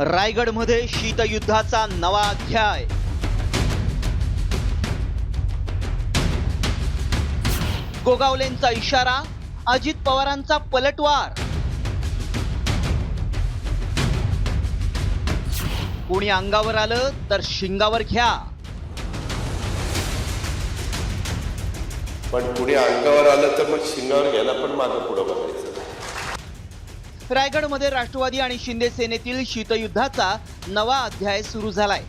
रायगडमध्ये शीतयुद्धाचा नवा अध्याय. गोगावलेंचा इशारा अजित पवारांचा पलटवार. कोणी अंगावर आलं तर शिंगावर घ्या. पण पुढे अंगावर आलं तर मग शिंगावर घ्यायला पण मागं पुढं बघायचं. रायगडमध्ये राष्ट्रवादी आणि शिंदे सेनेतील शीतयुद्धाचा नवा अध्याय सुरू झालाय.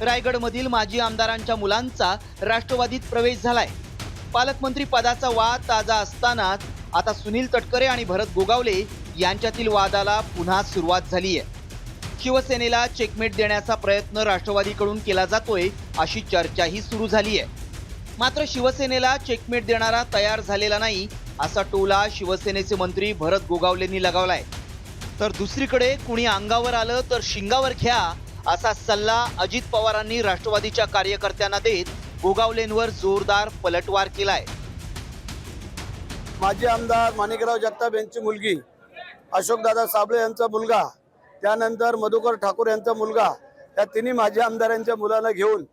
रायगडमधील माजी आमदारांच्या मुलांचा राष्ट्रवादीत प्रवेश झालाय. पालकमंत्री पदाचा वाद ताजा असतानाच आता सुनील तटकरे आणि भरत गोगावले यांच्यातील वादाला पुन्हा सुरुवात झाली आहे शिवसेनेला चेकमेट देण्याचा प्रयत्न राष्ट्रवादीकडून केला जातोय अशी चर्चाही सुरू झाली आहे मात्र शिवसेनेला चेकमेट देणारा तयार झालेला नाही असा टोला शिवसेनेचे मंत्री भरत गोगावलेंनी लगावलाय. तर दुसरीकडे कुणी अंगावर आलं तर शिंगावर घ्या असा सल्ला अजित पवारांनी राष्ट्रवादीच्या कार्यकर्त्यांना देत गोगावलेंवर जोरदार पलटवार केलाय. माजी आमदार माणिकराव जगताप यांची मुलगी अशोकदादा साबळे यांचा मुलगा त्यानंतर मधुकर ठाकूर यांचा मुलगा या तिन्ही माजी आमदारांच्या मुलांना घेऊन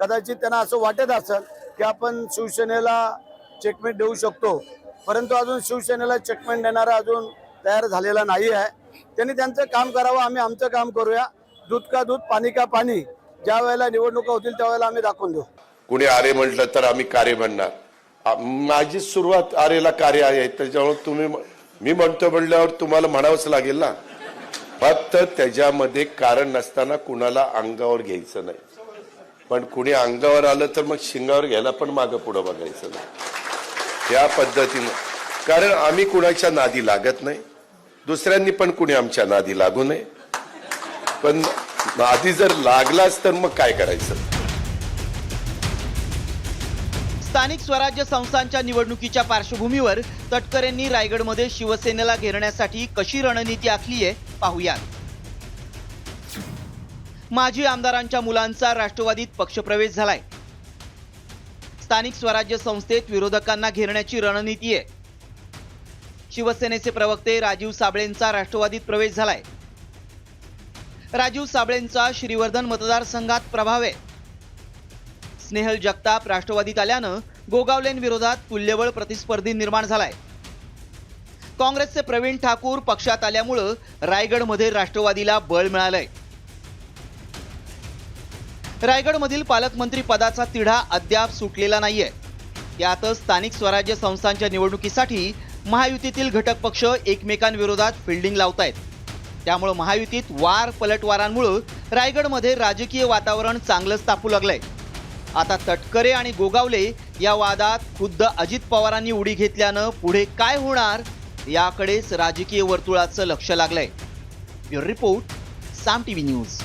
कदाचित त्यांना असं वाटत असेल की आपण शिवसेनेला चेकमेट देऊ शकतो. परंतु अजून शिवसेनेला चेकमेंट देणारा अजून तयार झालेला नाही आहे. त्यांनी त्यांचं काम करावं आम्ही आमचं काम करूया. दूध का दूध पाणी का पाणी. ज्या वेळेला निवडणुका होतील त्यावेळेला आम्ही दाखवून देऊ. कुणी आरे म्हटलं तर आम्ही कार्य म्हणणार. माझी सुरुवात आरेला कार्य आहे त्याच्यामुळे तुम्ही मी म्हणतो म्हणल्यावर तुम्हाला म्हणावंच लागेल ना. फक्त त्याच्यामध्ये कारण नसताना कुणाला अंगावर घ्यायचं नाही. पण कुणी अंगावर आलं तर मग शिंगावर घ्यायला पण मागं पुढं बघायचं नाही. या पद्धतीनं. कारण आम्ही कुणाच्या नादी लागत नाही. दुसऱ्यांनी पण कुणी आमच्या नादी लागू नये. पण नादी जर लागलाच तर मग काय करायचं? स्थानिक स्वराज्य संस्थांच्या निवडणुकीच्या पार्श्वभूमीवर तटकरेंनी रायगडमध्ये शिवसेनेला घेरण्यासाठी कशी रणनीती आखली आहे पाहूयात. माजी आमदारांच्या मुलांचा राष्ट्रवादीत पक्षप्रवेश झालाय. स्थानिक स्वराज्य संस्थेत विरोधकांना घेरण्याची रणनीती आहे. शिवसेनेचे प्रवक्ते राजीव साबळेंचा राष्ट्रवादीत प्रवेश झालाय. राजीव साबळेंचा श्रीवर्धन मतदारसंघात प्रभाव आहे. स्नेहल जगताप राष्ट्रवादीत आल्यानं गोगावलेंविरोधात तुल्यबळ प्रतिस्पर्धी निर्माण झालाय. काँग्रेसचे प्रवीण ठाकूर पक्षात आल्यामुळं रायगडमध्ये राष्ट्रवादीला बळ मिळालंय. रायगडमधील पालकमंत्री पदाचा तिढा अद्याप सुटलेला नाहीये. यातच स्थानिक स्वराज्य संस्थांच्या निवडणुकीसाठी महायुतीतील घटक पक्ष एकमेकांविरोधात फिल्डिंग लावतायत. त्यामुळं महायुतीत वार पलटवारांमुळं रायगडमध्ये राजकीय वातावरण चांगलंच तापू लागलंय. आता तटकरे आणि गोगावले या वादात खुद्द अजित पवारांनी उडी घेतल्यानं पुढे काय होणार याकडेच राजकीय वर्तुळाचं लक्ष लागलंय. Bureau report Saam TV news.